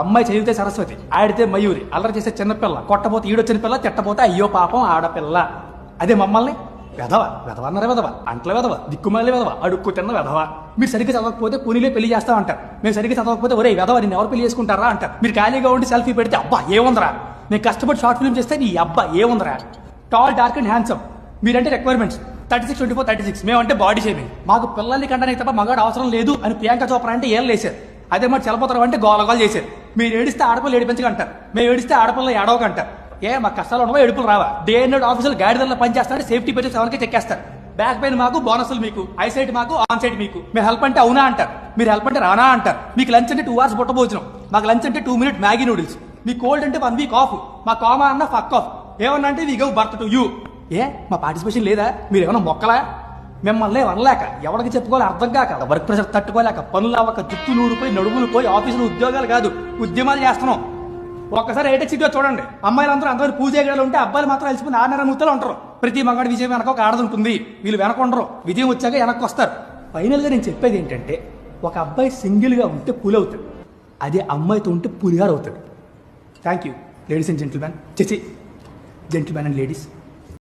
అమ్మాయి చదివితే సరస్వతి ఆడితే మయూరి అల్లరి చేసే చిన్నపిల్ల కొట్టపోతే ఈడొచ్చిన పిల్ల తిట్టపోతే అయ్యో పాపం ఆడపిల్ల. అదే మమ్మల్ని? వెధవ వెధవ అన్నారా వెధవ అంట్ల వెధవ దిక్కుమాలి వెధవ అడుక్కు తిన్న వెధవ. మీరు సరిగ్గా చదవకపోతే పునిలే పెళ్ళి చేస్తా అంటారు మేము సరిగ్గా చదవకపోతే ఒరే వెధవ నేను ఎవరు పెళ్ళి చేసుకుంటారా? అంటారు. మీరు ఖాళీగా ఉండి సెల్ఫీ పెడితే అబ్బా ఏముందరా నేను కష్టపడి షార్ట్ ఫిల్మ్ చేస్తే నీ అబ్బా ఏముందరా టాల్ డార్క్ అండ్ హ్యాండ్సమ్ మీరంటే requirements thirty six twenty four thirty six. మేమంటే బాడీ షేమింగ్ మాకు పిల్లల్ని కంటే తప్ప మగాడు అవసరం లేదు అని ప్రియాంక చోప్రా అంటే ఏం లేసారు అదే మరి చలపోతారు అంటే గోలగోలు చేశారు మీరు ఏడిస్తే ఆడపిల్లలు ఏడిపించకంటారు మేము ఏడిస్తే ఆడపిల్లలు ఏడవకంటారు ఏ మా కష్టాలు ఉండవా ఎడుపులు రావా? డే అండ్ ఆఫీసులు గాడిదల్లో పనిచేస్తారంటే సేఫ్టీ పెట్టి ఎవరికి చెక్కేస్తారు. బ్యాక్ పెయిన్ మాకు బోనస్లు మీకు ఐ సైట్ మాకు ఆన్ సైట్ మీకు. మీరు హెల్ప్ అంటే అవునా అంటారు? మీరు హెల్ప్ అంటే రానా అంటారు? మీకు లంచ్ అంటే టూ అవర్స్ బుట్ట భోజనం. మాకు లంచ్ అంటే టూ మినిట్ మ్యాగీ నూడిల్స్. మీ కోల్డ్ అంటే వన్ వీక్ ఆఫ్. మా కామా అన్న ఫక్ ఆఫ్. ఏమన్నా అంటే we gave birth to you. ఏ మా పార్టిసిపేషన్ లేదా? మీరు ఏమైనా మొక్కలా? మిమ్మల్ని వనలేక ఎవరికి చెప్పుకోవాలి అర్థం కాక వర్క్ ప్రెషర్ తట్టుకోలేక పనులు అవ్వక జుట్టు నూడిపోయి నడుములు పోయి ఆఫీసులు ఉద్యోగాలు కాదు ఉద్యమాలు చేస్తున్నాం. ఒక్కసారి ఏటే సిటీలో చూడండి. అమ్మాయిలందరూ అందరూ పూజ చేయగలరు ఉంటే అబ్బాయిలు మాత్రం కలిసిపోయి ఆరున్నర ముత్తలు ఉంటారు. ప్రతి మగాడు విజయం వెనక ఒక ఆడదుంటుంది వీళ్ళు వెనక ఉండరు. విజయం వచ్చాక వెనక్కి వస్తారు. ఫైనల్గా నేను చెప్పేది ఏంటంటే ఒక అబ్బాయి సింగిల్గా ఉంటే పూలు అవుతాడు. అదే అమ్మాయితో ఉంటే పులిగారు అవుతాడు. Thank you ladies and gentlemen చెసి gentlemen and ladies